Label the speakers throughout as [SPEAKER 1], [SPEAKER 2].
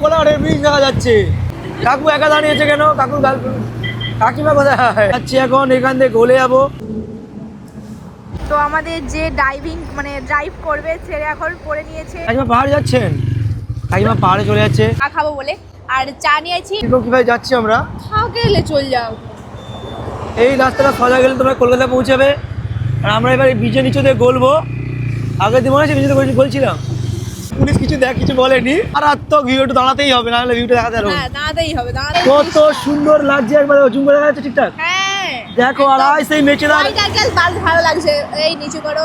[SPEAKER 1] কোলাঘাটের bridge দেখা যাচ্ছে। কাকু একা দাঁড়িয়েছে কেন? কাকুর গার্লফ্রেন্ড কাকিমা কোথায়? যাচ্ছি এখন এখান থেকে গলে যাব।
[SPEAKER 2] তো আমাদের যে ড্রাইভিং মানে ড্রাইভ করবে ছেলে এখন পড়ে নিয়েছে।
[SPEAKER 1] কাকিমা পাহাড়ে যাচ্ছেন? কাকিমা পাহাড়ে চলে যাচ্ছে।
[SPEAKER 2] চা খাব বলে। আর চা নিয়েছি
[SPEAKER 1] কীরকম কীভাবে যাচ্ছি আমরা?
[SPEAKER 2] খাওয়া গেলে চল যাও।
[SPEAKER 1] এই রাস্তাটা সোজা গেলে তোমরা কলকাতা পৌঁছাবে। আর আমরা এবার এই ব্রিজের নিচে দিয়ে গলবো। আগের দিন মনে আছে ব্রিজে বলছিলাম পুলিশ কিছু দেখ কিছু বলেনি। আর আর তো ভিউ একটু দাঁড়াতেই হবে নাহলে ভিউটা দেখাতে পারব
[SPEAKER 2] হ্যাঁ দাঁড়াতেই হবে দাঁড়াতেই
[SPEAKER 1] কত সুন্দর লাগছে একবার জুম করে দেখা যাচ্ছে ঠিকঠাক?
[SPEAKER 2] হ্যাঁ
[SPEAKER 1] দেখো আর আয় সেই মেচেদার।
[SPEAKER 2] ওইটা গেল বাল ভালো লাগছে। এই নিচু করো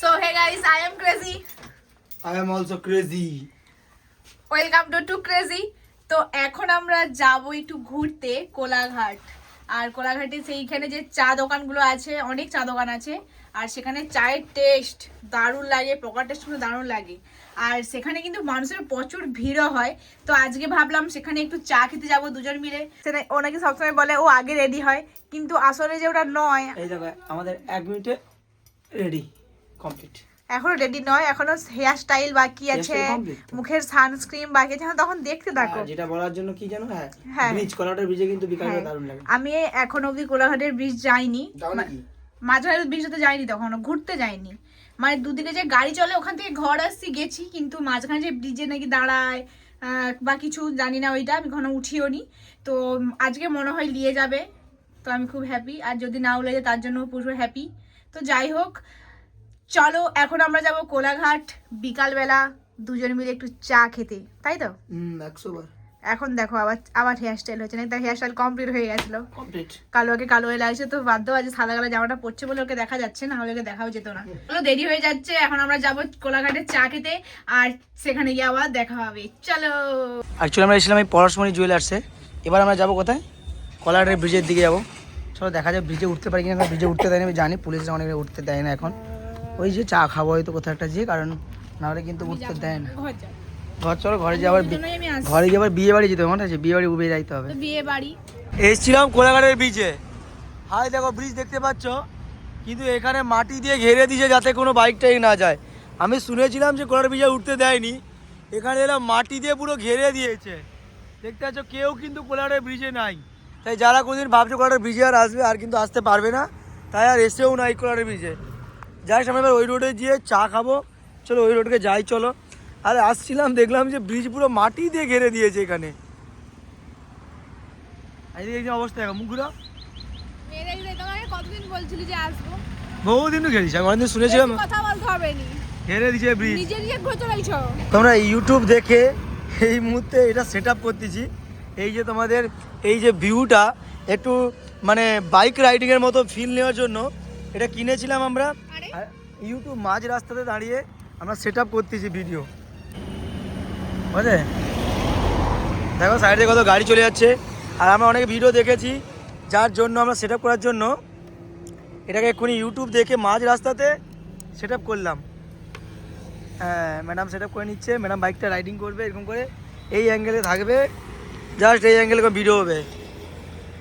[SPEAKER 2] so hey guys I am crazy
[SPEAKER 1] I am also crazy
[SPEAKER 2] welcome to to crazy তো এখন আমরা যাব একটু ঘুরতে কোলাঘাট। আর কোলাঘাটে সেইখানে যে চা দোকানগুলো আছে অনেক চা দোকান আছে। আর সেখানে চায়ের টেস্ট দারুণ লাগে পকার টেস্ট কিন্তু দারুণ লাগে। আর সেখানে কিন্তু মানুষের প্রচুর ভিড়ও হয়। তো আজকে ভাবলাম সেখানে একটু চা খেতে যাব দুজন মিলে। সেটা ও নাকি সবসময় বলে ও আগে রেডি হয় কিন্তু আসলে যে ওটা নয়।
[SPEAKER 1] এই দেখো আমাদের এক মিনিটে রেডি কমপ্লিট
[SPEAKER 2] এখনও রেডি নয় এখনও হেয়ার স্টাইল বাকি আছে? মুখের সানস্ক্রিন বাকি আছে তখন দেখতে থাকো।
[SPEAKER 1] যেটা বলার জন্য কি জানো? হ্যাঁ
[SPEAKER 2] হ্যাঁ।
[SPEAKER 1] ব্রিজ কলাটার ব্রিজে কিন্তু বিকালে
[SPEAKER 2] হ্যাঁ।
[SPEAKER 1] দারুণ লাগে।
[SPEAKER 2] আমি এখন অবধি কোলাঘাটের ব্রিজ যাইনি।
[SPEAKER 1] নাকি
[SPEAKER 2] মাঝখানে ব্রিজটাতে যাইনি তখন ঘুরতে যাইনি। মানে দুদিকে যে গাড়ি চলে, ওখান থেকে ঘর আসছি, গেছি, কিন্তু মাঝখানে যে ব্রিজে নাকি দাঁড়ায় বা কিছু জানি না ওইটা, আমি কখনো উঠিও নি। তো আজকে মনে হয় নিয়ে যাবে, তো আমি খুব হ্যাপি আর যদি নাও যায়, তার জন্য পুরো হ্যাপি তো যাই হোক, চলো, এখন আমরা যাব কোলাঘাট, বিকালবেলা, দুজন মিলে একটু চা খেতে, তাই তো?
[SPEAKER 1] একশো বার
[SPEAKER 2] এখন দেখো আবার আবার হেয়ার স্টাইল হচ্ছে না তার হেয়ার স্টাইল কমপ্লিট হয়ে গেছিল।
[SPEAKER 1] কমপ্লিট
[SPEAKER 2] কালো আগে কালো হয়ে লাগছে তো বাধ্য আছে সাদা কালো জামাটা পরছে বলে ওকে দেখা যাচ্ছে না হলে ওকে দেখাও যেত না। চলো দেরি হয়ে যাচ্ছে এখন আমরা যাব কোলাঘাটে চা খেতে আর সেখানে গিয়ে আবার দেখা হবে। চলো।
[SPEAKER 1] অ্যাকচুয়ালি আমরা এসেছিলাম এই পরশমণি জুয়েলার্সে এবার আমরা যাব কোথায়? কোলাঘাটের ব্রিজের দিকে যাব। চলো দেখা যায় ব্রিজে উঠতে পারি কিনা ব্রিজে উঠতে দেয় না আমি জানি পুলিশরা অনেক উঠতে দেয় না এখন। ওই যে চা খাব হয়তো কোথাও একটা যে কারণ নাহলে কিন্তু উঠতে দেয় না।
[SPEAKER 2] ঘর
[SPEAKER 1] চলো ঘরে যাওয়ার
[SPEAKER 2] আমি
[SPEAKER 1] ঘরে আবার বিয়ে বাড়ি যেতে হবে মনে আছে? বিয়ে বাড়ি উবে যাইতে হবে।
[SPEAKER 2] তো বিয়ে বাড়ি।
[SPEAKER 1] এসছিলাম কোলাঘাটের ব্রিজে হাই দেখো ব্রিজ দেখতে পাচ্ছ? কিন্তু এখানে মাটি দিয়ে ঘেরে দিয়েছে যাতে কোনো বাইক টাইক না যায়। আমি শুনেছিলাম যে কোলাঘাট ব্রিজে উঠতে দেয়নি। এখানে এলাম মাটি দিয়ে পুরো ঘেরে দিয়েছে। দেখতে পাচ্ছ কেউ কিন্তু কোলাঘাটের ব্রিজে নাই। তাই যারা কোনোদিন ভাবছ কোলাঘাটের ব্রিজে আর আসবে আর কিন্তু আসতে পারবে না তাই আর এসেও নাই কোলাঘাটের ব্রিজে যাই সামনে এবার ওই রোডে গিয়ে চা খাব। চলো ওই রোডকে যাই চলো। আর আসছিলাম দেখলাম যে ব্রিজ পুরো মাটি দিয়ে ঘেরে দিয়েছে এখানে। একদিন অবস্থা মুখগুলো
[SPEAKER 2] তোমাকে কতদিন বলছিলি যে আসব?
[SPEAKER 1] বহুদিন ঘেরিস আমি অনেকদিন শুনেছিলাম।
[SPEAKER 2] কথা বলতে হবে নি
[SPEAKER 1] ঘেরে দিয়েছে ব্রিজ
[SPEAKER 2] নিজে নিজে
[SPEAKER 1] তোমরা ইউটিউব দেখে এই মুহূর্তে এটা সেট আপ করতেছি। এই যে তোমাদের এই যে ভিউটা একটু মানে বাইক রাইডিংয়ের মতো ফিল নেওয়ার জন্য এটা কিনেছিলাম আমরা। ইউটিউব মাঝ রাস্তাতে দাঁড়িয়ে আমরা সেট আপ করতেছি ভিডিও বুঝলে? দেখো, সাইডে কত গাড়ি চলে যাচ্ছে। আর আমরা অনেক ভিডিও দেখেছি, যার জন্য আমরা সেট করার জন্য এটাকে এক্ষুনি ইউটিউব দেখে মাঝ রাস্তাতে সেট করলাম। হ্যাঁ ম্যাডাম সেট করে নিচ্ছে। ম্যাডাম বাইকটা রাইডিং করবে, এরকম করে। এই অ্যাঙ্গেলে থাকবে। জাস্ট এই অ্যাঙ্গেলে ভিডিও হবে।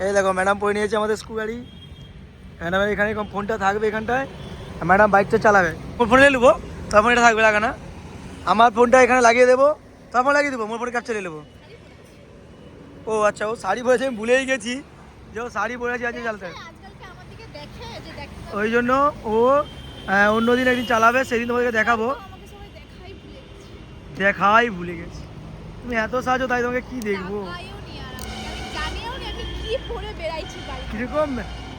[SPEAKER 1] এই দেখো ম্যাডাম পড়ে নিয়েছে আমাদের স্কুল গাড়ি। ম্যাডামের এখানে ফোনটা থাকবে এখানটায়। ম্যাডাম বাইকটা চালাবে। কোন ফোনে নেব তখন এটা থাকবে লাগানা। আমার ফোনটা এখানে লাগিয়ে দেবো। তখন লাগিয়ে দেবো, মোর ফোনে ক্যাপচার নেব। ও আচ্ছা ও শাড়ি পরেছে, আমি ভুলেই গেছি। যে ও শাড়ি পরেছে আছে চালাতে। ওই জন্য ও অন্যদিন একদিন চালাবে, সেদিন তোমাদেরকে দেখাবো।
[SPEAKER 2] দেখাই ভুলে গেছে।
[SPEAKER 1] তুমি এত সাহায্য তাই তোমাকে কি দেখব? কীরকম?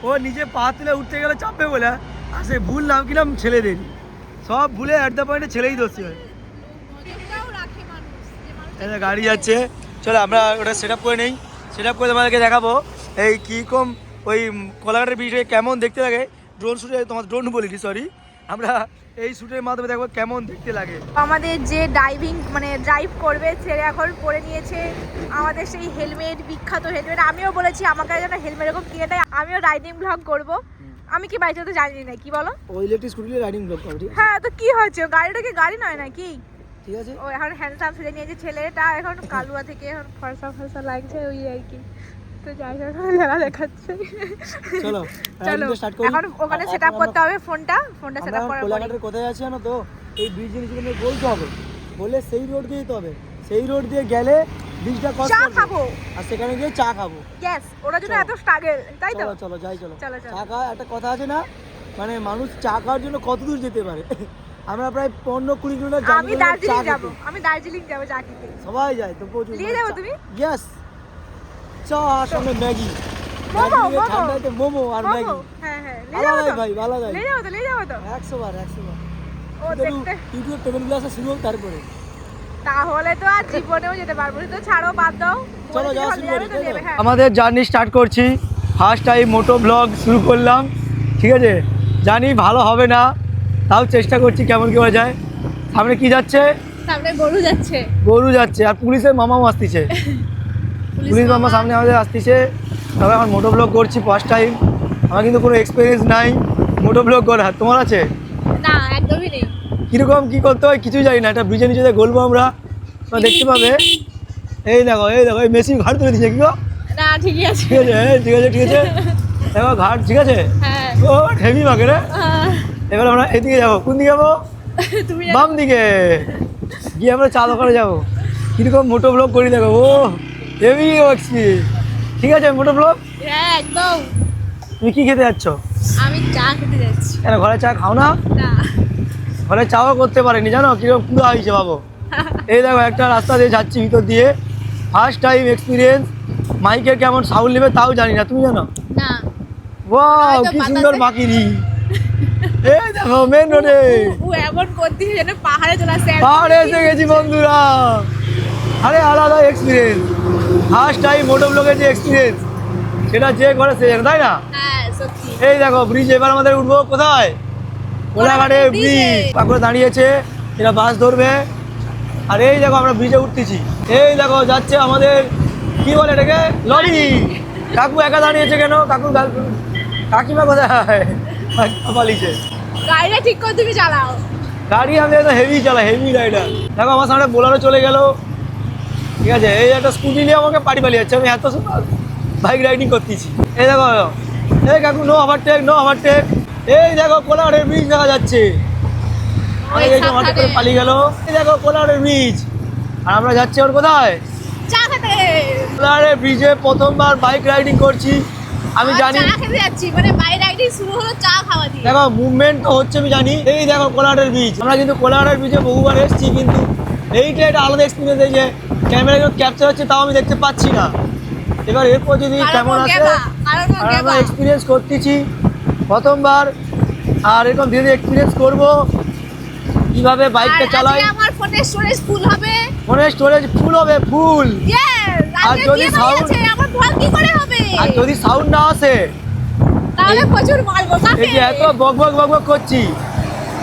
[SPEAKER 1] ও নিজে পা তুলে উঠতে গেলে চাপবে বলে, আর সে ভুল নাম কিনাম ছেলেদের সব ভুলে অ্যাট দ্য পয়েন্টে ছেলেই দোষী হয়।
[SPEAKER 2] যে
[SPEAKER 1] গাড়ি যাচ্ছে চলো আমরা ওটা সেট আপ করে নেই। সেট আপ করে তোমাদেরকে দেখাবো। এই কীরকম ওই কলাঘাটের বিষয়ে কেমন দেখতে লাগে? ড্রোন শ্যুটে তোমার ড্রোন বলিনি সরি আমরা এই শ্যুটের মাধ্যমে দেখব কেমন দেখতে লাগে।
[SPEAKER 2] আমাদের যে ড্রাইভিং মানে ড্রাইভ করবে ছেলে এখন পরে নিয়েছে আমাদের সেই হেলমেট বিখ্যাত হেলমেট আমিও বলেছি আমাকে যেন হেলমেট এরকম কিনে দেয়। আমিও রাইডিং ব্লগ করব। আমি কি বাইক চালাতে জানি না কি বলো?
[SPEAKER 1] ও ইলেকট্রিক স্কুটি রাইডিং ব্লগ করো
[SPEAKER 2] হ্যাঁ তো কি হয়েছে? গাড়িটা কি গাড়ি নয় নাকি?
[SPEAKER 1] ঠিক আছে?
[SPEAKER 2] ও এখন হ্যান্ডসাম সেজে নিয়েছে ছেলেটা এখন কালুয়া থেকে এখন ফর্সা ফর্সা লাগছে ওই আর কি। তো যাই হোক লেলা দেখাচ্ছে।
[SPEAKER 1] চলো
[SPEAKER 2] এখন ওখানে করতে হবে ফোনটা ফোনটা করার
[SPEAKER 1] কোলাঘাটের কোথায় আছি জানো তো? এই ব্রিজের নিচে বলতে হবে। বলে সেই রোড দিয়ে যেতে হবে। সেই রোড দিয়ে গেলে ব্রিজটা ক্রস
[SPEAKER 3] চা খাব।
[SPEAKER 1] আর সেখানে গিয়ে চা খাব।
[SPEAKER 3] ওরা জন্য এত স্ট্রাগল তাই তো?
[SPEAKER 1] চলো চলো যাই চলো। চা একটা কথা আছে না? মানে মানুষ চা খাওয়ার জন্য কত দূর যেতে পারে? আমরা প্রায় পনেরো কুড়ি কিলোমিটার
[SPEAKER 3] আমি দার্জিলিং যাব। আমি দার্জিলিং যাব চা খেতে।
[SPEAKER 1] সবাই যায় তো প্রচুর
[SPEAKER 3] নিয়ে যাব তুমি?
[SPEAKER 1] ইয়েস চা আর সঙ্গে ম্যাগি
[SPEAKER 3] মোমো,
[SPEAKER 1] ঠান্ডাতে মোমো আর ম্যাগি।
[SPEAKER 3] হ্যাঁ হ্যাঁ
[SPEAKER 1] আলাদাই ভাই আলাদাই
[SPEAKER 3] নিয়ে যাব তো নিয়ে যাব তো?
[SPEAKER 1] একশো বার একশো বার।
[SPEAKER 3] ও দেখতে।
[SPEAKER 1] ইউটিউব টেবিলগুলো আসা শুরু হোক তারপরে।
[SPEAKER 3] তাহলে তো আর জীবনেও যেতে পারব তো ছাড়ো বাদ দাও।
[SPEAKER 1] চলো, যাওয়া শুরু করি,
[SPEAKER 3] হ্যাঁ।
[SPEAKER 1] আমাদের জার্নি স্টার্ট করছি। ফার্স্ট টাইম মোটো ব্লগ শুরু করলাম। ঠিক আছে? জানি ভালো হবে না। তাও চেষ্টা করছি কেমন কি হয়ে যায়। সামনে কি যাচ্ছে?
[SPEAKER 3] সামনে গরু যাচ্ছে।
[SPEAKER 1] গরু যাচ্ছে আর পুলিশের মামাও আসতেছে। পুলিশ মামা সামনে আমাদের আসতেছে। তবে এখন মোটো ব্লগ করছি ফার্স্ট টাইম আমার কিন্তু কোনো এক্সপিরিয়েন্স নাই মোটো ব্লগ করার। তোমার আছে?
[SPEAKER 3] না একদমই নেই।
[SPEAKER 1] কীরকম কী করতে হয় কিছুই জানি না। একটা ব্রিজের নিচে গলবো আমরা। তোমরা দেখতে পাবে। এই দেখো এই দেখো এই মেশিন ঘাট তুলে দিচ্ছে কি গো?
[SPEAKER 3] না ঠিকই আছে।
[SPEAKER 1] ঠিক আছে ঠিক আছে ঠিক আছে। দেখো ঘাট ঠিক আছে?
[SPEAKER 3] হ্যাঁ।
[SPEAKER 1] ও হেভি মাকে রে। এবার আমরা এদিকে যাব। কোন দিকে যাব?
[SPEAKER 3] তুমি
[SPEAKER 1] বাম দিকে গিয়ে আমরা চা দোকানে যাব। কীরকম মোটো ব্লগ করি দেখো ও হেভি এক্সপিরিয়েন্স ঠিক আছে মোটো ব্লগ
[SPEAKER 3] হ্যাঁ একদম।
[SPEAKER 1] তুমি কি খেতে যাচ্ছ?
[SPEAKER 3] আমি চা খেতে যাচ্ছি।
[SPEAKER 1] কেন ঘরে চা খাও না? ঘরে চাও করতে পারেনি জানো? কীরকম পুরো হয়েছে বাবু এই দেখো একটা রাস্তা দিয়ে যাচ্ছি ভিতর দিয়ে। ফার্স্ট টাইম এক্সপিরিয়েন্স মাইকের কেমন সাউন্ড নেবে তাও জানি না তুমি জানো?
[SPEAKER 3] না।
[SPEAKER 1] ওয়াও কি সুন্দর মাকিরি এই দেখো মেন রোডে
[SPEAKER 3] ও- ও এমন করতে যেন পাহাড়ে চলে আসছে
[SPEAKER 1] পাহাড়ে এসে গেছি বন্ধুরা। আরে আলাদা এক্সপিরিয়েন্স ফার্স্ট টাইম মোটো ব্লগের যে এক্সপিরিয়েন্স সেটা যে করে সে তাই না?
[SPEAKER 3] হ্যাঁ
[SPEAKER 1] এই দেখো ব্রিজ এবার আমাদের উঠবো কোথায়? কোলাঘাটে ব্রিজ। দাঁড়িয়েছে এরা বাস ধরবে। আর এই দেখো আমরা ব্রিজে উঠতেছি। এই দেখো যাচ্ছে আমাদের কি বলে এটাকে? লরি। কাকু একা দাঁড়িয়েছে কেন? কাকু গার্লফ্রেন্ড কাকিমা কোথায়? পালিয়েছে
[SPEAKER 3] গাড়িটা ঠিক করে তুমি চালাও।
[SPEAKER 1] গাড়ি আমি একদম হেভি চালাই হেভি রাইডার দেখো আমার সামনে বোলারও চলে গেল। ঠিক আছে এই একটা স্কুটি নিয়ে আমাকে পাড়ি পালিয়ে যাচ্ছে। আমি এত বাইক রাইডিং করতেছি। এই দেখো এই কাকু নো ওভারটেক নো ওভারটেক এই দেখো কোলাঘাটের ব্রিজ দেখা যাচ্ছে। হঠাৎ করে পালিয়ে গেল। এই দেখো কোলাঘাটের ব্রিজ আর আমরা যাচ্ছি ওর কোথায়?
[SPEAKER 3] চা
[SPEAKER 1] ব্রিজে প্রথমবার বাইক রাইডিং করছি। আমি জানি।
[SPEAKER 3] চা খেতে যাচ্ছি মানে বাইরে রাইডিং শুরু হলো চা খাওয়া দিয়ে।
[SPEAKER 1] দেখো মুভমেন্ট তো হচ্ছে আমি জানি। এই দেখো কোলাঘাটের বীজ আমরা কিন্তু কোলাঘাটের বীজে বহুবার এসেছি কিন্তু এইটা একটা আলাদা এক্সপিরিয়েন্স এই যে ক্যামেরা যখন ক্যাপচার হচ্ছে তাও আমি দেখতে পাচ্ছি না। এবার এরপর যদি কেমন আসে
[SPEAKER 3] ও
[SPEAKER 1] আর আমরা। এক্সপিরিয়েন্স করতেছি প্রথমবার আর এরকম ধীরে ধীরে এক্সপিরিয়েন্স করব। কীভাবে বাইকটা চালাই
[SPEAKER 3] আমার ফোনের স্টোরেজ ফুল হবে।
[SPEAKER 1] ফোনের স্টোরেজ ফুল হবে ফুল
[SPEAKER 3] ইয়েস
[SPEAKER 1] আর যদি
[SPEAKER 3] আছে আমার ফল কি করে হবে?
[SPEAKER 1] আর যদি সাউন্ড না আসে?
[SPEAKER 3] তাহলে প্রচুর মারবো কাকে
[SPEAKER 1] এই যে এত বক বক বক বক করছি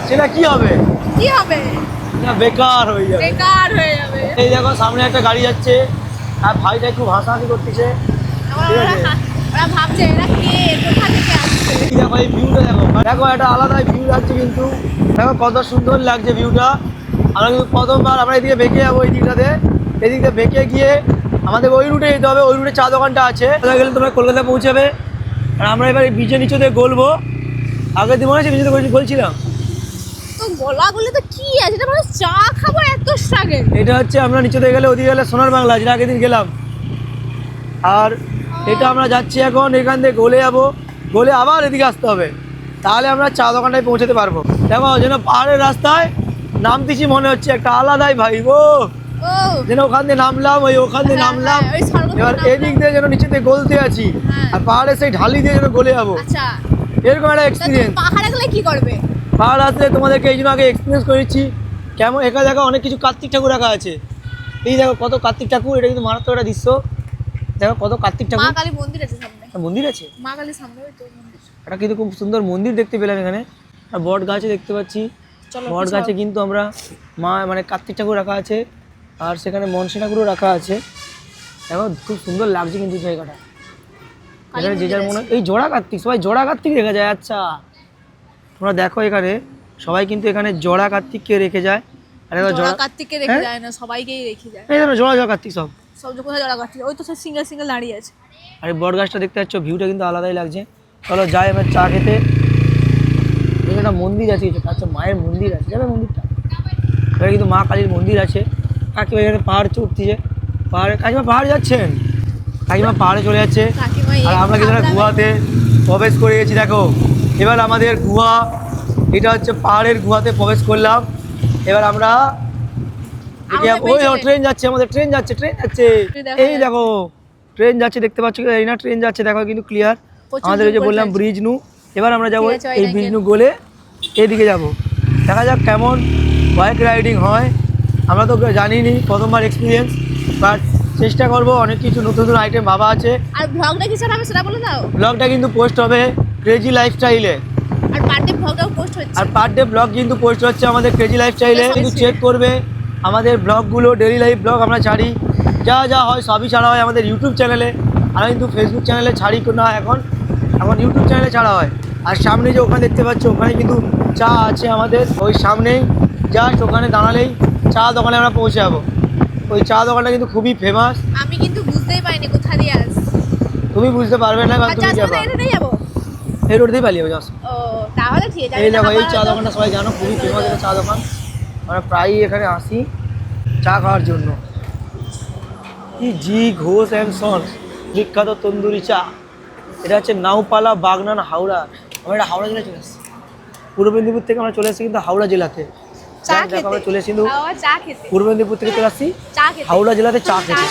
[SPEAKER 1] সেটা কি হবে?
[SPEAKER 3] কি হবে?
[SPEAKER 1] না বেকার হয়ে যাবে।
[SPEAKER 3] বেকার হয়ে যাবে।
[SPEAKER 1] এই দেখো সামনে একটা গাড়ি যাচ্ছে। আর ভাইটা একটু হাসাহাসি করতেছে।
[SPEAKER 3] ওরা ভাবছে এরা কে? কোথা থেকে আসছে?
[SPEAKER 1] দেখো এই ভিউটা দেখো। দেখো একটা আলাদা ভিউ লাগছে কিন্তু। দেখো কত সুন্দর লাগছে ভিউটা আমরা কিন্তু প্রথমবার আমরা এদিকে বেঁকে যাব এই দিকটাতে। এদিক দিয়ে বেঁকে গিয়ে আমাদের ওই রুটে যেতে হবে ওই রুটে চা দোকানটা আছে। গেলে তোমরা কলকাতা পৌঁছাবে? আর আমরা এবার এই ব্রিজের নিচে দিয়ে গলবো আগের দিন মনে আছে ব্রিজে বলছিলাম।
[SPEAKER 3] তো গলাগুলো তো কি আছে? এটা মানে চা খাব এত স্ট্রাগল
[SPEAKER 1] এটা হচ্ছে আমরা নিচে দিয়ে গেলে ওদিকে গেলে সোনার বাংলা যেটা আগের দিন গেলাম। আর এটা আমরা যাচ্ছি এখন এখান থেকে গলে যাব। গলে আবার এদিকে আসতে হবে। তাহলে আমরা চা দোকানটায় পৌঁছাতে পারব। দেখো যেন পাহাড়ের রাস্তায় নামতেছি মনে হচ্ছে একটা আলাদাই ভাই ও যেন ওখান দিয়ে নামলাম ওই ওখান দিয়ে
[SPEAKER 3] হ্যাঁ,
[SPEAKER 1] নামলাম।
[SPEAKER 3] হ্যাঁ, থেকে
[SPEAKER 1] এবার এদিক দিয়ে যেন নিচে দিয়ে গলতে আছি
[SPEAKER 3] হ্যাঁ।
[SPEAKER 1] আর পাহাড়ের সেই ঢালি দিয়ে যেন গলে যাব।
[SPEAKER 3] আচ্ছা।
[SPEAKER 1] এরকম একটা এক্সপিরিয়েন্স
[SPEAKER 3] পাহাড়ে গেলে কি করবে?
[SPEAKER 1] পাহাড় আসলে তোমাদেরকে এই জন্য আগে এক্সপিরিয়েন্স করেছি কেমন একা জায়গা অনেক কিছু কার্তিক ঠাকুর রাখা আছে। এই দেখো কত কার্তিক ঠাকুর এটা কিন্তু মারাত্মক একটা দৃশ্য। দেখো কত কার্তিক
[SPEAKER 3] মা
[SPEAKER 1] ঠাকুর।
[SPEAKER 3] কালী মন্দির আছে সামনে।
[SPEAKER 1] মন্দির আছে?
[SPEAKER 3] মা কালী সামনে তো মন্দির।
[SPEAKER 1] এটা কিন্তু খুব সুন্দর মন্দির দেখতে পেলাম এখানে। আর বট গাছে দেখতে পাচ্ছি। বট গাছে কিন্তু আমরা মা মানে কার্তিক ঠাকুর রাখা আছে। আর সেখানে মনসা ঠাকুরও রাখা আছে। দেখো খুব সুন্দর লাগছে কিন্তু জায়গাটা। এখানে যে যার মনে এই জোড়া কার্তিক সবাই জোড়া কার্তিক রেখে যায় আচ্ছা। তোমরা দেখো এখানে সবাই কিন্তু এখানে জোড়া কার্তিককে রেখে যায়। আর এবার
[SPEAKER 3] জোড়া কার্তিককে রেখে
[SPEAKER 1] হ্যাঁ?
[SPEAKER 3] যায় না সবাইকেই রেখে যায়।
[SPEAKER 1] এই দেখো জোড়া জোড়া কার্তিক সব।
[SPEAKER 3] সব কোথায় জোড়া কার্তিক ওই তো সব সিঙ্গেল সিঙ্গেল দাঁড়িয়ে আছে।
[SPEAKER 1] আর এই বট গাছটা দেখতে পাচ্ছ ভিউটা কিন্তু আলাদাই লাগছে। চলো যাই এবার চা খেতে। এখানে একটা মন্দির আছে আচ্ছা মায়ের মন্দির আছে। যাবে মন্দিরটা? এখানে কিন্তু মা কালীর মন্দির আছে। কাকিমা এখানে পাহাড় চড়তিছে পাহাড়ে কাকিমা পাহাড়ে যাচ্ছেন? কাকিমা পাহাড়ে চলে যাচ্ছে। আর আমরা কিন্তু গুহাতে প্রবেশ করে গেছি দেখো। এবার আমাদের গুহা এটা হচ্ছে পাহাড়ের গুহাতে প্রবেশ করলাম। এবার আমরা ওই ট্রেন যাচ্ছে আমাদের ট্রেন যাচ্ছে ট্রেন যাচ্ছে। এই দেখো ট্রেন যাচ্ছে দেখতে পাচ্ছ এই না ট্রেন যাচ্ছে দেখো কিন্তু ক্লিয়ার আমাদের ওই যে বললাম ব্রিজ নু এবার আমরা যাব এই ব্রিজ নু গলে এদিকে যাব। দেখা যাক কেমন বাইক রাইডিং হয়। আমরা তো জানিনি প্রথমবার এক্সপিরিয়েন্স বাট চেষ্টা করব অনেক কিছু নতুন নতুন আইটেম ভাবা আছে।
[SPEAKER 3] আর ব্লগটা কি স্যার হবে সেটা বলে দাও।
[SPEAKER 1] ব্লগটা কিন্তু পোস্ট হবে ক্রেজি লাইফস্টাইলে
[SPEAKER 3] আর পার ডে ব্লগটাও পোস্ট হচ্ছে।
[SPEAKER 1] আর পার ডে ব্লগ কিন্তু পোস্ট হচ্ছে আমাদের ক্রেজি লাইফস্টাইলে কিন্তু চেক করবে আমাদের ব্লগগুলো ডেলি লাইফ ব্লগ আমরা ছাড়ি। যা যা হয় সবই ছাড়া হয় আমাদের ইউটিউব চ্যানেলে আমরা কিন্তু ফেসবুক চ্যানেলে ছাড়ি না এখন। এখন ইউটিউব চ্যানেলে ছাড়া হয়। আর সামনে যে ওখানে দেখতে পাচ্ছ ওখানে কিন্তু চা আছে আমাদের ওই সামনেই। জাস্ট ওখানে দাঁড়ালেই চা দোকানে আমরা পৌঁছে যাব। ওই চা দোকানটা কিন্তু খুবই ফেমাস
[SPEAKER 3] আমি কিন্তু বুঝতেই পারিনি কোথা দিয়ে আস
[SPEAKER 1] তুমি বুঝতে পারবে না কারণ
[SPEAKER 3] আচ্ছা
[SPEAKER 1] তুমি যাবা। এই রোড দিয়ে পালিয়ে যাস
[SPEAKER 3] ও তাহলে ঠিক আছে
[SPEAKER 1] এই দেখো এই চা দোকানটা সবাই জানো খুবই ফেমাস একটা চা দোকান। আমরা প্রায়ই এখানে আসি চা খাওয়ার জন্য। কি জি ঘোষ অ্যান্ড সন্স বিখ্যাত তন্দুরি চা। এটা হচ্ছে নাউপালা বাগনান হাওড়া। আমরা এটা হাওড়া জেলায় চলে এসেছি। পূর্ব মেদিনীপুর থেকে আমরা চলে এসেছি কিন্তু হাওড়া জেলাতে।
[SPEAKER 3] চা খেতে।
[SPEAKER 1] চলে এসেছি পূর্ব মেদিনীপুর থেকে চলে আসছি।
[SPEAKER 3] চা খেতে।
[SPEAKER 1] হাওড়া জেলাতে চা খেতে।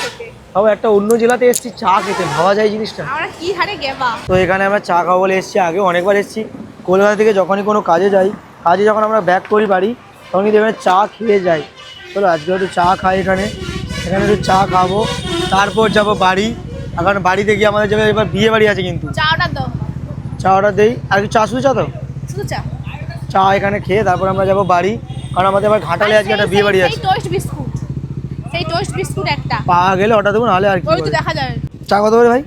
[SPEAKER 1] তাও একটা অন্য জেলাতে এসেছি চা খেতে। ভাবা যায় জিনিসটা।
[SPEAKER 3] আমরা কি হারে গেবা?
[SPEAKER 1] তো এখানে আমরা চা খাওয়া বলে এসেছি আগে অনেকবার এসেছি। কলকাতা থেকে যখনই কোনো কাজে যাই কাজে যখন আমরা ব্যাক করি বাড়ি তখন কিন্তু এখানে চা খেয়ে যাই। চলো আজকে একটু চা খাই এখানে। এখানে একটু চা খাব। তারপর যাব বাড়ি। এখন বাড়িতে গিয়ে আমাদের যাবে এবার বিয়ে বাড়ি আছে কিন্তু।
[SPEAKER 3] চা অর্ডার দাও।
[SPEAKER 1] চা অর্ডার দেই। আর কি চা শুধু চা তো?
[SPEAKER 3] শুধু চা।
[SPEAKER 1] চা এখানে খেয়ে তারপর আমরা যাব বাড়ি। কারণ আমাদের আবার ঘাটালে আজকে একটা বিয়ে বাড়ি আছে।
[SPEAKER 3] টোস্ট বিস্কুট সেই টোস্ট বিস্কুট একটা।
[SPEAKER 1] পাওয়া গেলে অর্ডার দেবো নাহলে আর কি
[SPEAKER 3] ওই তো দেখা যাবে
[SPEAKER 1] চা কত করে ভাই?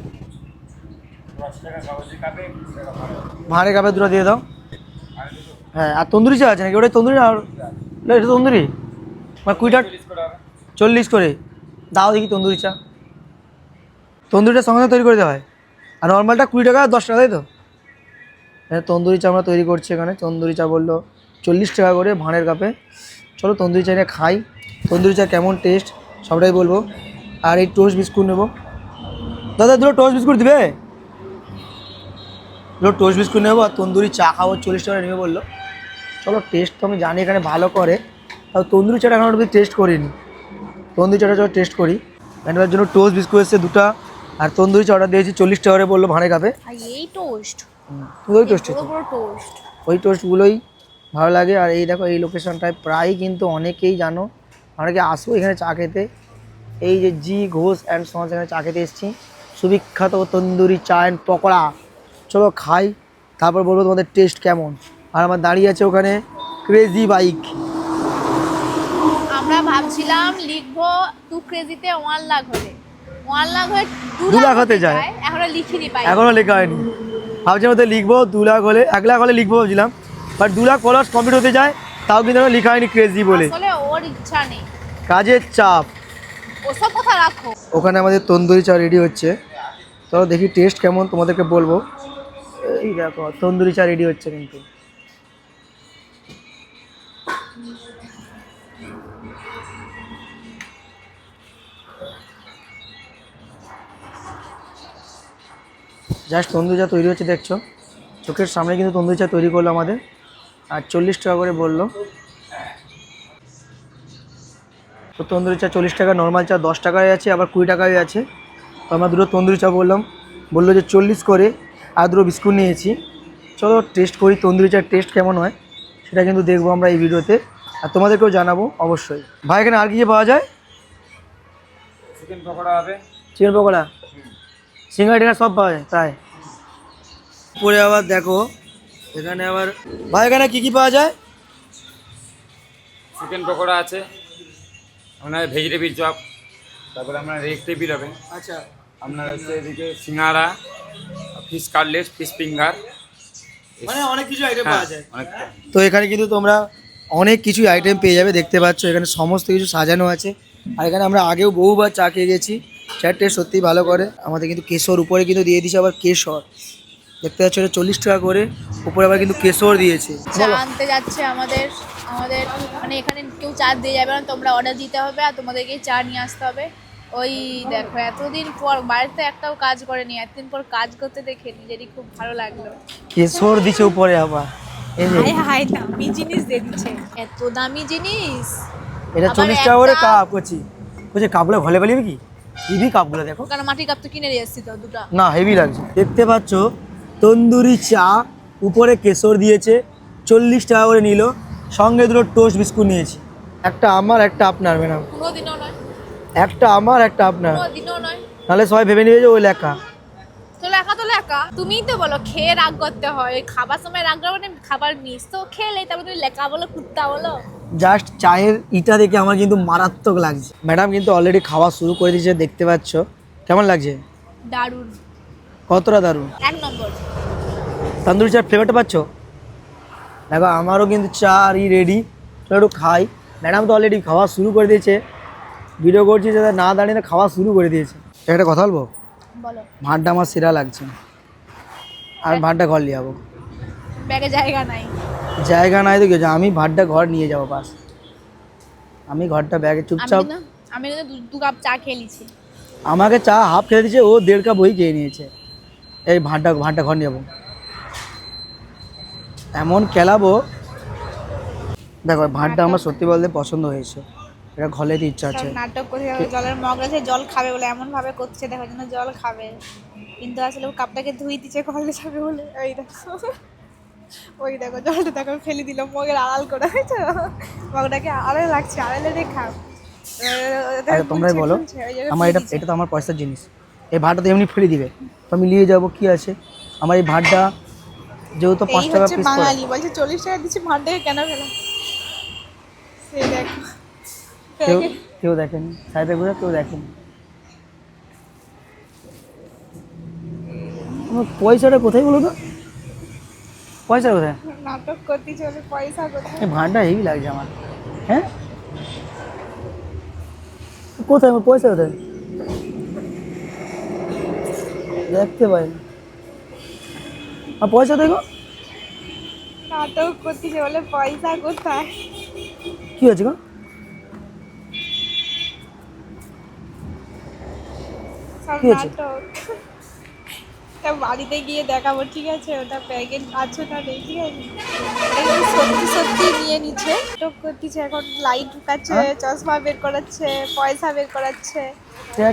[SPEAKER 1] ভাঁড়ে কাপে দুটো দিয়ে দাও। হ্যাঁ আর তন্দুরি চা আছে নাকি? ওটা তন্দুরি না এটা তন্দুরি? মানে কুইটা চল্লিশ করে। দাও দেখি তন্দুরি চা। তন্দুরিটা সঙ্গে সঙ্গে তৈরি করে দেওয়া হয়। আর নর্মালটা কুড়ি টাকা দশ টাকা তাই তো? হ্যাঁ তন্দুরি চা আমরা তৈরি করছি এখানে। তন্দুরি চা বলল। চল্লিশ টাকা করে ভাঁড়ের কাপে। চলো তন্দুরি চাটা খাই। তন্দুরি চা কেমন টেস্ট সবটাই বলব। আর এই টোস্ট বিস্কুট নেব। দাদা দুটো টোস্ট বিস্কুট দিবে? দুটো টোস্ট বিস্কুট নেব আর তন্দুরি চা খাব চল্লিশ টাকা নেবে বলল। চলো টেস্ট তো আমি জানি এখানে ভালো করে। তাও তন্দুরি চাটা এখন অব্দি টেস্ট করিনি। তন্দুরি চাটা চলো টেস্ট করি। এবার জন্য টোস্ট বিস্কুট এসছে দুটা। আর তন্দুরি চা অর্ডার দিয়েছি চল্লিশ টাকা করে বলল ভাঁড়ে কাপে।
[SPEAKER 3] এই টোস্ট
[SPEAKER 1] ওই
[SPEAKER 3] টোস্ট
[SPEAKER 1] ওই টোস্টগুলোই ভালো লাগে। আর এই দেখো এই লোকেশনটায় প্রায় কিন্তু অনেকেই জানো অনেকে আসো এখানে চা খেতে। এই যে জি ঘোষ অ্যান্ড সন্স এখানে চা খেতে এসেছি। সুবিখ্যাত তন্দুরি চা অ্যান্ড পকোড়া। চলো খাই তারপর বলব তোমাদের টেস্ট কেমন। আর আমার দাঁড়িয়ে আছে ওখানে ক্রেজি বাইক
[SPEAKER 3] আমরা ভাবছিলাম লিখব টু ক্রেজিতে ওয়ান লাখ হলে। ওয়ান লাখ হয়ে
[SPEAKER 1] দু লাখ হতে যায়।
[SPEAKER 3] এখনও লিখিনি পাই
[SPEAKER 1] এখনও লেখা হয়নি। ভাবছিলাম ওদের লিখব দু লাখ হলে এক লাখ হলে লিখব ভাবছিলাম। বাট দু লাখ ফলোয়ার্স কমপ্লিট হতে যায় তাও কিন্তু আমার লেখা হয়নি ক্রেজি বলে।
[SPEAKER 3] ওর ইচ্ছা নেই।
[SPEAKER 1] কাজের চাপ।
[SPEAKER 3] ওসব কথা রাখো।
[SPEAKER 1] ওখানে আমাদের তন্দুরি চা রেডি হচ্ছে। চলো দেখি টেস্ট কেমন তোমাদেরকে বলব। এই দেখো তন্দুরি চা রেডি হচ্ছে কিন্তু। জাস্ট তন্দুরি চা তৈরি হচ্ছে দেখছ। চোখের সামনে কিন্তু তন্দুরি চা তৈরি করল আমাদের। আর চল্লিশ টাকা করে বলল। তো তন্দুরি চা চল্লিশ টাকা নর্মাল চা দশ টাকায় আছে আবার কুড়ি টাকায় আছে। তো আমরা দুটো তন্দুরি চা বললাম। বলল যে চল্লিশ করে আর দুটো বিস্কুট নিয়েছি। চলো টেস্ট করি তন্দুরি চার টেস্ট কেমন হয় সেটা কিন্তু দেখব আমরা এই ভিডিওতে। আর তোমাদেরকেও জানাব অবশ্যই। ভাই এখানে আর কি কি পাওয়া যায়?
[SPEAKER 4] চিকেন পকোড়া হবে।
[SPEAKER 1] চিকেন পকোড়া? সিঙ্গার টিঙ্গার সব পাওয়া যায় তাই। পরে আবার দেখো এখানে আবার ভাই এখানে কী কী পাওয়া যায়?
[SPEAKER 4] চিকেন পকোড়া আছে। আপনার ভেজিটেবিল চপ তারপরে আপনার রেগ টেবিল হবে।
[SPEAKER 1] আচ্ছা।
[SPEAKER 4] আপনার হচ্ছে এদিকে singara fish cutlet fish finger.
[SPEAKER 1] মানে অনেক কিছু আইটেম
[SPEAKER 4] হ্যাঁ
[SPEAKER 1] পাওয়া যায় তো এখানে কিন্তু তোমরা অনেক কিছু আইটেম পেয়ে যাবে দেখতে পাচ্ছ। এখানে সমস্ত কিছু সাজানো আছে। আর এখানে আমরা আগেও বহুবার চা খেয়ে গেছি। চার টেস্ট সত্যিই ভালো করে। আমাদের কিন্তু কেশর উপরে কিন্তু দিয়ে দিয়েছে আবার কেশর। দেখতে পাচ্ছ এটা চল্লিশ টাকা করে। উপরে আবার কিন্তু কেশর দিয়েছে।
[SPEAKER 3] চা আনতে যাচ্ছে আমাদের আমাদের মানে এখানে কেউ চা দিয়ে যাবে না তোমরা অর্ডার দিতে হবে আর তোমাদেরকে চা নিয়ে আসতে হবে। ওই দেখো এতদিন পর বাড়িতে একটাও কাজ করেনি এতদিন পর কাজ করতে দেখে নিজেরই খুব ভালো লাগল।
[SPEAKER 1] কেশর দিছে উপরে আবার।
[SPEAKER 3] হাই হাই দামি জিনিস দিয়ে দিচ্ছে। এত দামি জিনিস।
[SPEAKER 1] এটা চল্লিশ টাকা করে কাপ করছি বলছি কাপগুলো ঘলে ফেলিবি কি? হেভি কাপগুলো দেখো।
[SPEAKER 3] কারণ মাটির কাপ তো কিনে নিয়ে এসেছি তো দুটো।
[SPEAKER 1] না হেভি লাগছে। দেখতে পাচ্ছ তন্দুরি চা উপরে কেশর দিয়েছে চল্লিশ টাকা করে নিল সঙ্গে দুটো টোস্ট বিস্কুট নিয়েছি। একটা আমার একটা আপনার ম্যাডাম।
[SPEAKER 3] নয়।
[SPEAKER 1] একটা আমার একটা আপনার।
[SPEAKER 3] নয়।
[SPEAKER 1] নাহলে সবাই ভেবে নিবে যে ওই লেখা।
[SPEAKER 3] তো লেখা তো লেখা। তুমিই তো বলো খেয়ে রাগ করতে হয়। ওই খাবার সময় রাগ মানে খাবার মিস। তো খেলে তারপর তুমি লেখা বলো কুত্তা বলো।
[SPEAKER 1] জাস্ট চায়ের ইটা দেখে আমার কিন্তু মারাত্মক লাগছে। ম্যাডাম কিন্তু অলরেডি খাওয়া শুরু করে দিয়েছে দেখতে পাচ্ছ। কেমন লাগছে?
[SPEAKER 3] দারুণ।
[SPEAKER 1] কতটা দারুণ?
[SPEAKER 3] এক নম্বর।
[SPEAKER 1] তন্দুরি চার ফ্লেভারটা পাচ্ছ? দেখো আমারও কিন্তু চা আর ই রেডি চলো একটু খাই। ম্যাডাম তো অলরেডি খাওয়া শুরু করে দিয়েছে। ভিডিও করছি যাতে না দাঁড়িয়ে খাওয়া শুরু করে দিয়েছে। একটা কথা বলব?
[SPEAKER 3] বলো।
[SPEAKER 1] ভাতটা আমার সেরা লাগছে। আর ভাতটা ঘর নিয়ে যাব।
[SPEAKER 3] ব্যাগে জায়গা নাই।
[SPEAKER 1] জায়গা নাই তো কিছু আমি ভাতটা ঘর নিয়ে যাব বাস। আমি ঘরটা ব্যাগে চুপচাপ
[SPEAKER 3] আমি দু- কাপ চা খেয়ে নিছি
[SPEAKER 1] আমাকে চা হাফ খেয়ে দিয়েছে ও দেড় কাপ বই খেয়ে নিয়েছে। এই ভাতটা ভাতটা ঘর নিয়ে এমন খেলাবো। দেখো ভাতটা আমার সত্যি বলতে পছন্দ হয়েছে। এটা ঘলের ইচ্ছা আছে।
[SPEAKER 3] নাটক করছে জলের মগ আছে জল খাবে বলে এমন ভাবে করছে দেখো যেন জল খাবে। কিন্তু আসলে ও কাপটাকে ধুই দিচ্ছে কলে যাবে বলে। ওই দেখো। ওই দেখো জলটা দেখো ফেলে দিল মগের আড়াল করে হয়েছে মগটাকে আড়ালে লাগছে আড়ালে রেখা।
[SPEAKER 1] আরে তোমরাই বলো। আমার এটা এটা তো আমার পয়সার জিনিস। এই ভাতটা তো এমনি ফেলে দিবে। তো আমি নিয়ে যাব কি আছে? আমার এই ভাতটা যেহেতু পাঁচ টাকা পিস
[SPEAKER 3] বাঙালি বলছে চল্লিশ টাকা দিচ্ছি ভাতটাকে কেন ফেলা? সে দেখো।
[SPEAKER 1] কেউ কেউ দেখেনি। সাইডে ঘুরে কেউ দেখেনি। আমার পয়সাটা কোথায় বলো তো? পয়সা কোথায়?
[SPEAKER 3] নাটক করতে চলে পয়সা কোথায়?
[SPEAKER 1] এই ভাঁড়টা হেভি লাগছে আমার। হ্যাঁ? কোথায় আমার পয়সা কোথায়? দেখতে পাই না। আর পয়সা দেখো।
[SPEAKER 3] নাটক করতেছে বলে পয়সা কোথায়?
[SPEAKER 1] কি গো? হয়েছে?
[SPEAKER 3] তা বাড়িতে গিয়ে দেখাবো ঠিক আছে? ওটা প্যাকেট আছে না নেই ঠিক আছে? সত্যি সত্যি নিয়ে নিচ্ছে। করতেছে এখন লাইট ঢুকাচ্ছে
[SPEAKER 1] হ্যাঁ?
[SPEAKER 3] চশমা বের করাচ্ছে পয়সা বের করাচ্ছে।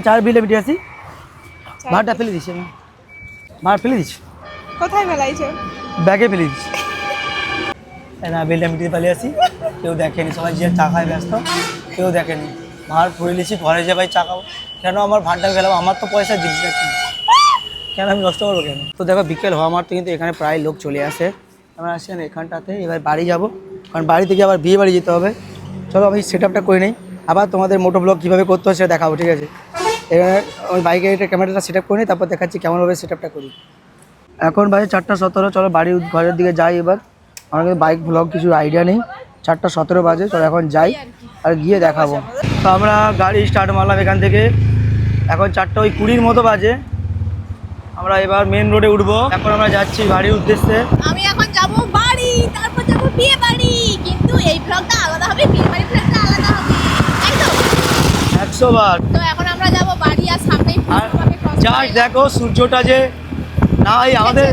[SPEAKER 1] চার বিলে বিটে আসি ভাতটা ফেলে দিচ্ছি আমি। ভাত ফেলে দিচ্ছি
[SPEAKER 3] কোথায় ফেলাইছে
[SPEAKER 1] ব্যাগে ফেলে দিচ্ছি না বিলটা মিটিয়ে পালিয়ে আসি। কেউ দেখেনি সবাই যে চা খায় ব্যস্ত কেউ দেখেনি। ভাত ফুড়ে নিয়েছি ঘরে যে ভাই চা খাব। কেন আমার ভাতটা গেলাম আমার তো পয়সার জিনিস আছে কেন আমি নষ্ট করব কেন? তো দেখো বিকেল হওয়া মাত্র কিন্তু এখানে প্রায় লোক চলে আসে। আমরা আসছেন এখানটাতে এবার বাড়ি যাব। কারণ বাড়ি থেকে আবার বিয়ে বাড়ি যেতে হবে। চলো আমি সেট আপটা করে নিই। আবার তোমাদের মোটো ব্লগ কীভাবে করতে হয় সেটা দেখাবো ঠিক আছে? এখানে ওই বাইকে এটা ক্যামেরাটা সেট আপ করে নিই তারপর দেখাচ্ছি কেমনভাবে সেট আপটা করি। এখন বাজে চারটা সতেরো চলো বাড়ির ঘরের দিকে যাই এবার। আমার কিন্তু বাইক ব্লগ কিছু আইডিয়া নেই। চারটা সতেরো বাজে চলো এখন যাই আর গিয়ে দেখাবো। তো আমরা গাড়ি স্টার্ট মারলাম এখান থেকে। এখন চারটা ওই কুড়ির মতো বাজে। আমরা এবার মেন রোডে উঠবো। এখন আমরা যাচ্ছি বাড়ির উদ্দেশ্যে।
[SPEAKER 3] আমি এখন যাব বাড়ি তারপর যাব বিয়ে বাড়ি। কিন্তু এই ব্লগটা আলাদা হবে বিয়ে বাড়ি ব্লগটা আলাদা হবে। তাই তো
[SPEAKER 1] একশো বার।
[SPEAKER 3] তো এখন আমরা যাব বাড়ি আর সামনেই
[SPEAKER 1] জাস্ট দেখো সূর্যটা যে না এই আমাদের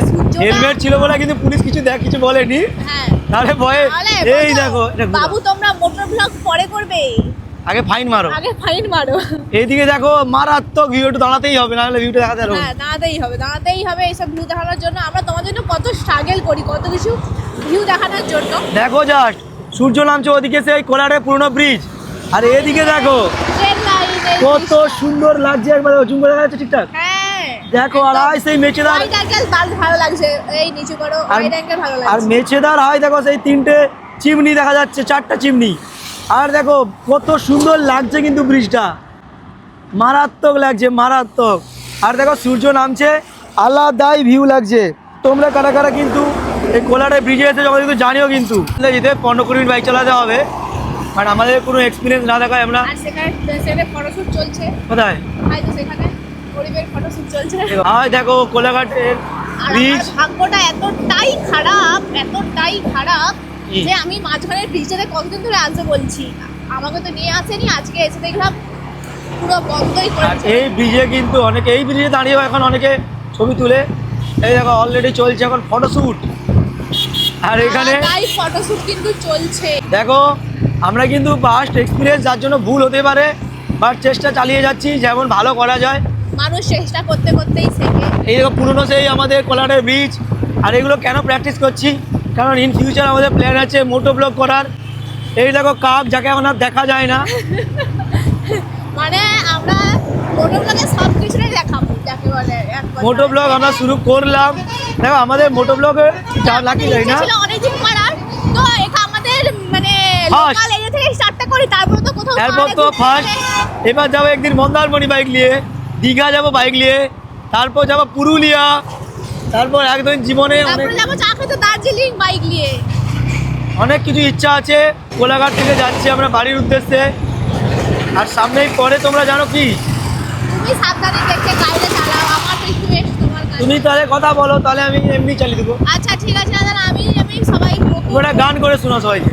[SPEAKER 1] হেলমেট ছিল বলে কিন্তু পুলিশ কিছু দেখ কিছু বলেনি।
[SPEAKER 3] হ্যাঁ।
[SPEAKER 1] তাহলে ভয়ে এই দেখো
[SPEAKER 3] বাবু তোমরা মোটর ব্লগ পরে করবে।
[SPEAKER 1] আগে ফাইন মারো।
[SPEAKER 3] আগে ফাইন মারো।
[SPEAKER 1] এইদিকে দেখো মারাত্মক ভিউ একটু দাঁড়াতেই হবে নাহলে ভিউটা দেখাতে না।
[SPEAKER 3] হ্যাঁ দাঁড়াতেই হবে দাঁড়াতেই হবে এইসব ভিউ দেখানোর জন্য। আমরা তোমার জন্য কত স্ট্রাগল করি কত কিছু ভিউ দেখানোর জন্য।
[SPEAKER 1] দেখো জাস্ট সূর্য নামছে ওদিকে সেই কোলারে পুরনো ব্রিজ আর এদিকে দেখো
[SPEAKER 3] লাইন
[SPEAKER 1] কত সুন্দর লাগছে একবার জুম করে যাচ্ছে ঠিকঠাক?
[SPEAKER 3] হ্যাঁ
[SPEAKER 1] দেখো আর আয় সেই মেচেদার।
[SPEAKER 3] ভালো লাগছে। এই নিচু করো
[SPEAKER 1] আর
[SPEAKER 3] হোয়াইট
[SPEAKER 1] আর মেচেদার হয় দেখো সেই তিনটে চিমনি দেখা যাচ্ছে চারটা চিমনি। আর দেখো কত সুন্দর লাগছে কিন্তু ব্রিজটা। মারাত্মক লাগছে মারাত্মক। আর দেখো সূর্য নামছে আলাদাই ভিউ লাগছে। তোমরা কারা কারা কিন্তু এই কোলারে ব্রিজে এসে যখন কিন্তু জানিও কিন্তু। যেতে পনেরো কুড়ি মিনিট বাইক চালাতে হবে। কারণ আমাদের কোনো এক্সপিরিয়েন্স না দেখায় আমরা
[SPEAKER 3] আর সেখানে সেখানে ফটোশুট চলছে।
[SPEAKER 1] কোথায়?
[SPEAKER 3] হয়তো সেখানে গরিবের ফটোশুট চলছে।
[SPEAKER 1] আর দেখো কোলাঘাটের
[SPEAKER 3] আর
[SPEAKER 1] ব্রিজ
[SPEAKER 3] ভাগ্যটা এতটাই খারাপ এতটাই খারাপ যে আমি মাঝখানে ব্রিজটাতে কতদিন ধরে আসতে বলছি। আমাকে তো নিয়ে আসেনি আজকে এসে দেখলাম পুরো বন্ধই করে
[SPEAKER 1] আর এই ব্রিজে কিন্তু অনেকে এই ব্রিজে দাঁড়িয়েও এখন অনেকে ছবি তুলে। এই দেখো অলরেডি চলছে এখন ফটোশ্যুট আর এখানে
[SPEAKER 3] তাই ফটোশুট কিন্তু চলছে।
[SPEAKER 1] দেখো আমরা কিন্তু ফার্স্ট এক্সপিরিয়েন্স যার জন্য ভুল হতে পারে বাট চেষ্টা চালিয়ে যাচ্ছি যেমন ভালো করা যায়।
[SPEAKER 3] মানুষ চেষ্টা করতে করতেই শেখে।
[SPEAKER 1] এই দেখো পুরনো সেই আমাদের কোলারের ব্রিজ আর এগুলো কেন প্র্যাকটিস করছি? কারণ ইন ফিউচার আমাদের প্ল্যান আছে মোটো ব্লগ করার। এই দেখো কাপ যাকে এখন আর দেখা যায় না।
[SPEAKER 3] মানে আমরা মোটো ব্লগে সব কিছুটাই দেখাবো যাকে বলে
[SPEAKER 1] মোটো ব্লগ আমরা শুরু করলাম। দেখো আমাদের মোটো ব্লগে যা লাকি যায় না?
[SPEAKER 3] অনেকদিন তো এখানে আমাদের মানে
[SPEAKER 1] First.
[SPEAKER 3] লোকাল এরিয়া থেকে স্টার্টটা করি তারপর তো
[SPEAKER 1] ফার্স্ট এবার যাব একদিন মন্দারমণি বাইক নিয়ে দীঘা যাব বাইক নিয়ে তারপর যাব পুরুলিয়া তারপর একদিন জীবনে
[SPEAKER 3] দার্জিলিং বাইক নিয়ে।
[SPEAKER 1] অনেক কিছু ইচ্ছা আছে কোলাঘাট থেকে যাচ্ছি আমরা বাড়ির উদ্দেশ্যে। আর সামনেই পরে তোমরা জানো কি?
[SPEAKER 3] তুমি
[SPEAKER 1] তাহলে কথা বলো তাহলে আমি এমনি চালিয়ে দেবো।
[SPEAKER 3] আচ্ছা ঠিক আছে দাদা আমি আমি সবাই
[SPEAKER 1] গান করে শোনো সবাইকে।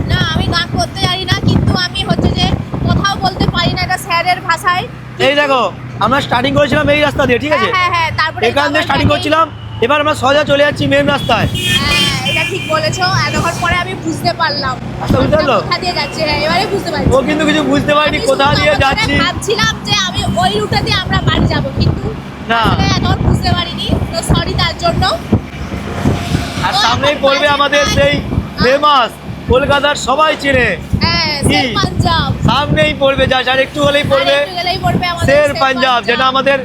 [SPEAKER 3] গান করতে জানি না কিন্তু আমি হচ্ছে যে কথাও বলতে পারি না এটা স্যারের ভাষায়।
[SPEAKER 1] এই দেখো আমরা স্টার্টিং করেছিলাম এই রাস্তা দিয়ে ঠিক আছে?
[SPEAKER 3] হ্যাঁ হ্যাঁ হ্যাঁ তারপরে
[SPEAKER 1] এখান দিয়ে স্টার্টিং করছিলাম এবার আমরা সোজা চলে যাচ্ছি মেন রাস্তায়।
[SPEAKER 3] হ্যাঁ এটা ঠিক বলেছ এতক্ষণ পরে আমি বুঝতে পারলাম।
[SPEAKER 1] আচ্ছা, বুঝতে পারল?
[SPEAKER 3] কোথা দিয়ে যাচ্ছে? হ্যাঁ এবারে বুঝতে পারছি।
[SPEAKER 1] ও কিন্তু কিছু বুঝতে পারিনি কোথা দিয়ে যাচ্ছি।
[SPEAKER 3] ভাবছিলাম যে আমি ওই রুটে দিয়ে আমরা বাড়ি যাব কিন্তু
[SPEAKER 1] না।
[SPEAKER 3] এতক্ষণ বুঝতে পারিনি তো সরি তার জন্য।
[SPEAKER 1] আর সামনেই পড়বে আমাদের সেই ফেমাস কলকাতার সবাই চেনে।
[SPEAKER 3] হ্যাঁ
[SPEAKER 1] সামনেই পড়বে যা আর একটু হলেই পড়বে শের পাঞ্জাব যেটা আমাদের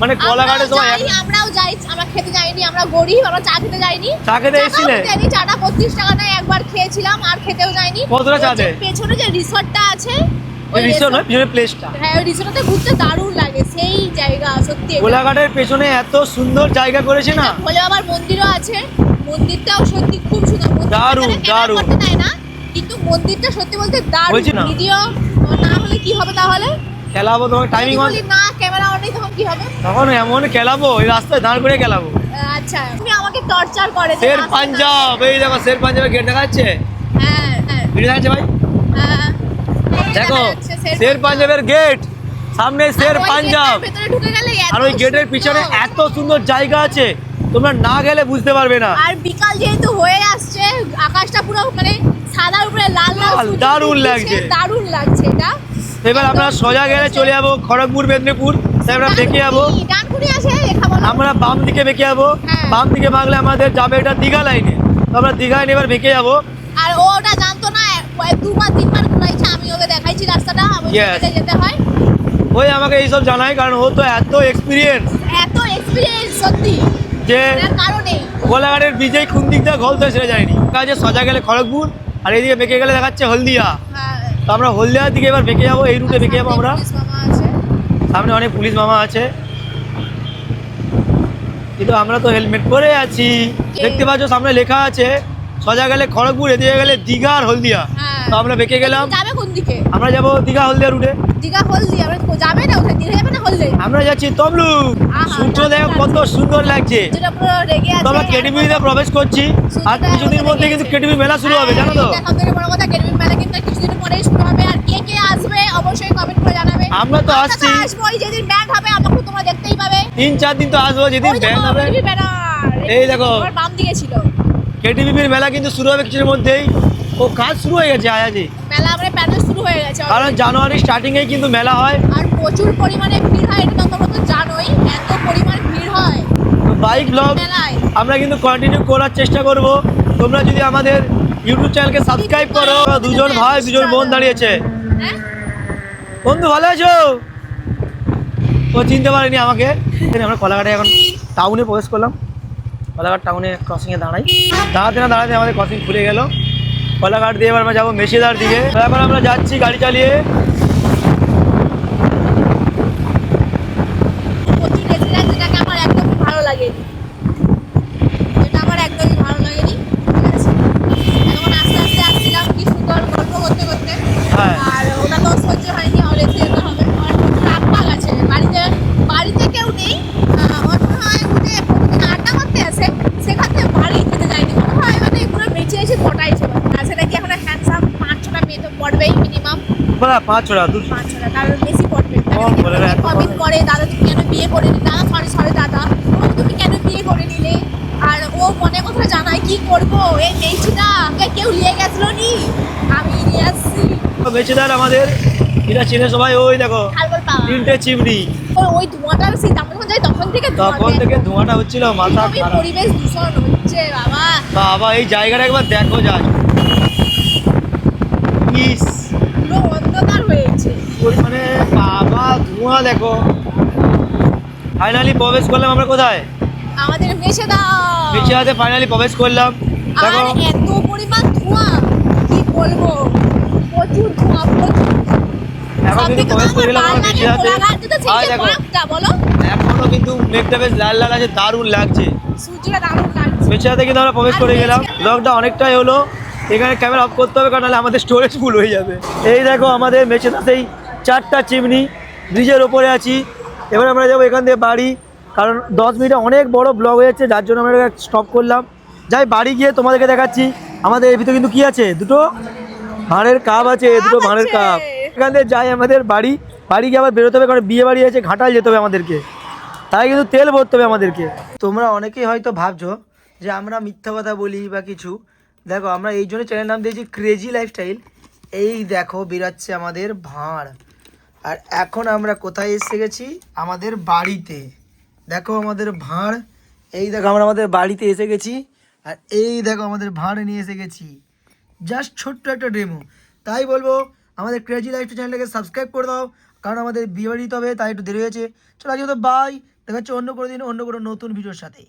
[SPEAKER 1] মানে কলাঘাটে সবাই
[SPEAKER 3] আমরাও যাই আমরা খেতে যাইনি আমরা গরিব আমরা চা খেতে যাইনি।
[SPEAKER 1] চা খেতে এসেছিলে?
[SPEAKER 3] চাটা পঁচিশ টাকা নেয় একবার খেয়েছিলাম আর খেতেও যাইনি।
[SPEAKER 1] কতটা চা দেয়?
[SPEAKER 3] পেছনে যে রিসর্টটা আছে ওই
[SPEAKER 1] রিসোর্ট নয় পিছনে প্লেসটা
[SPEAKER 3] হ্যাঁ ওই রিসর্টটাতে ঘুরতে দারুণ লাগে সেই জায়গা সত্যি।
[SPEAKER 1] কোলাঘাটের পেছনে এত সুন্দর জায়গা করেছে না?
[SPEAKER 3] ভোলে বাবার মন্দিরও আছে মন্দিরটাও সত্যি খুব সুন্দর।
[SPEAKER 1] দারুণ, দারুণ।
[SPEAKER 3] না কিন্তু মন্দিরটা সত্যি বলতে দারুণ। ভিডিও না। হলে কি হবে তাহলে?
[SPEAKER 1] খেলাবো তোমার টাইমিং
[SPEAKER 3] বলি না ক্যামেরা অন তখন কি হবে?
[SPEAKER 1] তখন এমন খেলাবো এই রাস্তায় দাঁড় করে খেলাবো।
[SPEAKER 3] আচ্ছা তুমি আমাকে টর্চার করে
[SPEAKER 1] শের পাঞ্জাব এই দেখো শের পাঞ্জাবের গেট দেখা যাচ্ছে?
[SPEAKER 3] হ্যাঁ হ্যাঁ।
[SPEAKER 1] ভিডিও ভাই?
[SPEAKER 3] হ্যাঁ
[SPEAKER 1] দেখো
[SPEAKER 3] শের
[SPEAKER 1] পাঞ্জাবের গেট সামনে শের পাঞ্জাব। আর ওই গেটের পিছনে এত সুন্দর জায়গা আছে তোমরা না গেলে বুঝতে পারবে না।
[SPEAKER 3] আর বিকাল যেহেতু হয়ে আসছে আকাশটা পুরো মানে সাদার উপরে লাল লাল
[SPEAKER 1] দারুণ লাগছে।
[SPEAKER 3] দারুণ লাগছে এটা।
[SPEAKER 1] এবার আমরা সোজা গেলে চলে যাব খড়গপুর মেদিনীপুর। তাই আমরা বেঁকে যাব। আমরা বাম দিকে বেঁকে যাব।
[SPEAKER 3] হ্যাঁ।
[SPEAKER 1] বাম দিকে বাংলা আমাদের যাবে এটা দীঘা লাইনে তো আমরা দীঘায় এবার বেঁকে যাব।
[SPEAKER 3] আর ও ওটা জানতো না দুবার তিনবার ঘুরাইছে আমি ওকে দেখাইছি রাস্তাটা আমি যেতে যেতে হয়।
[SPEAKER 1] ওই আমাকে এইসব জানায় কারণ ও তো এত এক্সপিরিয়েন্স
[SPEAKER 3] এত এক্সপিরিয়েন্স সত্যি।
[SPEAKER 1] যে কোলাঘাটের বিজয় কোন দিক দিয়ে ঘলতে সেটা যায়নি কাজে সোজা গেলে খড়গপুর। আর এইদিকে বেঁকে গেলে দেখাচ্ছে হলদিয়া।
[SPEAKER 3] হ্যাঁ।
[SPEAKER 1] তো আমরা হলদিয়ার দিকে এবার বেঁকে যাব এই রুটে বেঁকে যাব আমরা। সামনে অনেক পুলিশ মামা আছে। কিন্তু আমরা তো হেলমেট পরে আছি। দেখতে পাচ্ছ সামনে লেখা আছে সোজা গেলে খড়গপুর এদিকে গেলে দীঘা আর হলদিয়া।
[SPEAKER 3] হ্যাঁ।
[SPEAKER 1] তো আমরা বেঁকে গেলাম।
[SPEAKER 3] যাবে কোন দিকে?
[SPEAKER 1] আমরা যাব দীঘা হলদিয়া রুটে।
[SPEAKER 3] দীঘা হলদি আমরা যাবে না ওখানে? দীঘা যাবে
[SPEAKER 1] আমরা যাচ্ছি তমলুক
[SPEAKER 3] আহা,
[SPEAKER 1] সূর্য দেখো কত সুন্দর লাগছে। আমরা কেটিভিতে প্রবেশ করছি। আর কিছুদিন মধ্যে কিন্তু। কেটিভি মেলা শুরু হবে জানো তো?
[SPEAKER 3] হ্যাঁ, এটা সবথেকে বড় কথা কেটিভি মেলা কিন্তু কিছুদিন পরেই শুরু হবে। আর কে কে আসবে অবশ্যই কমেন্ট করে জানাবে।
[SPEAKER 1] আমরা তো আসছি।
[SPEAKER 3] যেদিন ব্যান্ড হবে আমাকে তোমরা দেখতেই পাবে।
[SPEAKER 1] তিন চার দিন তো আসব যেদিন হবে। এই দেখো।
[SPEAKER 3] বাম দিকে ছিল।
[SPEAKER 1] কেটিভির মেলা কিন্তু শুরু হবে কিছুর মধ্যেই। ও কাজ শুরু হয়ে গেছে আয়াজি।
[SPEAKER 3] মেলা হয়ে গেছে
[SPEAKER 1] কারণ জানুয়ারি স্টার্টিংয়েই কিন্তু মেলা হয়।
[SPEAKER 3] আর প্রচুর পরিমাণে ভিড় হয় এটা তোমরা তো জানোই এত পরিমাণ ভিড় হয়
[SPEAKER 1] তো বাইক ব্লগ আমরা কিন্তু কন্টিনিউ করার চেষ্টা করব। তোমরা যদি আমাদের ইউটিউব চ্যানেলকে সাবস্ক্রাইব করো দুজন ভাই দুজন বোন দাঁড়িয়েছে।
[SPEAKER 3] হ্যাঁ?
[SPEAKER 1] বন্ধু ভালো আছো? ও চিনতে পারেনি আমাকে। আমরা কলাঘাটে এখন টাউনে প্রবেশ করলাম। কলাঘাট টাউনে ক্রসিংয়ে দাঁড়াই। দাঁড়াতে না দাঁড়াতে আমাদের ক্রসিং খুলে গেল। কলাঘাট দিয়ে এবার আমরা যাব মেশিদার দিকে তো এখন আমরা যাচ্ছি গাড়ি চালিয়ে
[SPEAKER 3] প্রচুর রেসিডেন্ট যেটাকে আমার একদমই ভালো লাগেনি যেটা আমার একদমই ভালো লাগেনি ঠিক আছে এখন আস্তে আস্তে আসছিলাম কি সুন্দর গল্প করতে করতে
[SPEAKER 1] হ্যাঁ।
[SPEAKER 3] আর ওটা তো সহ্য হয়নি আমার রেখে যেতে হবে আর প্রচুর আটপাক আছে বাড়িতে বাড়িতে কেউ নেই আহ, ওর মনে হয় যে প্রতিদিন আড্ডা মারতে আসে সেখান থেকে বাড়ি যেতে যায়নি মনে হয় মানে পুরো বেঁচে এসে কটাইছে আর সেটা কি এখন
[SPEAKER 1] দু
[SPEAKER 3] কারণ বেশি পড়বে।
[SPEAKER 1] না,
[SPEAKER 3] কমেন্ট করে দাদা তুমি কেন বিয়ে করে দাদা সরি সরি দাদা। ও তুমি কেন বিয়ে করে নিলে? আর ও মনে কথা জানায় কি করব? এই মেয়েছিটা আমাকে কেউ নিয়ে গেছিল নি? আমি নিয়ে আসছি।
[SPEAKER 1] মেচেদার আমাদের এটা চিনে সবাই ওই দেখো তিনটে চিমড়ি।
[SPEAKER 3] ওই- ধোঁয়াটার সেই যখন যাই তখন থেকে
[SPEAKER 1] তখন থেকে ধোঁয়াটা হচ্ছিল মাথা
[SPEAKER 3] পরিবেশ দূষণ হচ্ছে বাবা।
[SPEAKER 1] বাবা এই জায়গাটা একবার দেখো যায় ইস
[SPEAKER 3] পুরো অন্ধকার হয়েছে।
[SPEAKER 1] পরিমাণে বাবা ধোঁয়া দেখো। ফাইনালি প্রবেশ করলাম আমরা কোথায়?
[SPEAKER 3] আমাদের মেশে দাও
[SPEAKER 1] মেচেদাতে ফাইনালি প্রবেশ করলাম।
[SPEAKER 3] আর এত পরিমাণ ধোঁয়া কি বলব? প্রচুর ধোঁয়া প্রচুর
[SPEAKER 1] এখন কিন্তু প্রবেশ করে গেলাম
[SPEAKER 3] আমরা ভালো লাগে
[SPEAKER 1] মেচেদাতে
[SPEAKER 3] কোলাঘাটে তো
[SPEAKER 1] আর দেখো।
[SPEAKER 3] বলো।
[SPEAKER 1] এখনও কিন্তু মেঘটা বেশ লাল লাল আছে দারুণ লাগছে।
[SPEAKER 3] সূর্যটা দারুণ লাগছে।
[SPEAKER 1] মেচেদাতে কিন্তু আমরা প্রবেশ করে গেলাম। ব্লগটা অনেকটাই হলো। এখানে ক্যামেরা অফ করতে হবে কারণ নাহলে আমাদের স্টোরেজ ফুল হয়ে যাবে। এই দেখো আমাদের মেচেদা সেই চারটা চিমনি ব্রিজের ওপরে আছি। এবার আমরা যাব এখান থেকে বাড়ি কারণ দশ মিনিটে অনেক বড় ব্লগ হয়ে যাচ্ছে যার জন্য আমরা স্টপ করলাম। যাই বাড়ি গিয়ে তোমাদেরকে দেখাচ্ছি আমাদের এর ভিতরে কিন্তু কি আছে? দুটো ভাঁড়ের কাপ আছে দুটো ভাঁড়ের কাপ এখান থেকে যাই আমাদের বাড়ি বাড়ি গিয়ে আবার বেরোতে হবে কারণ বিয়ে বাড়ি আছে ঘাটাল যেতে হবে আমাদেরকে। তাই কিন্তু তেল ভরতে হবে আমাদেরকে। তোমরা অনেকেই হয়তো ভাবছ যে আমরা মিথ্যা কথা বলি বা কিছু দেখো, আমরা এই জন্য চ্যানেল নাম দিয়েছি ক্রেজি লাইফস্টাইল এই দেখো, বেরাচ্ছে আমাদের ভাঁড়। আর এখন আমরা কোথায় এসে গেছি? আমাদের বাড়িতে। দেখো আমাদের ভাঁড়। এই দেখো, আমরা আমাদের বাড়িতে এসে গেছি। আর এই দেখো, আমাদের ভাঁড় নিয়ে এসে গেছি। জাস্ট ছোট্ট একটা ডেমো তাই বলব, আমাদের ক্রেজি লাইফ চ্যানেলটাকে সাবস্ক্রাইব করে দাও। কারণ আমাদের বিয়ে বাড়ি হবে, তাই একটু দেরি হয়েছে। চলো আজকে তো বাই দেখা হচ্ছে অন্য কোনো দিন, অন্য কোনো নতুন ভিডিওর সাথে।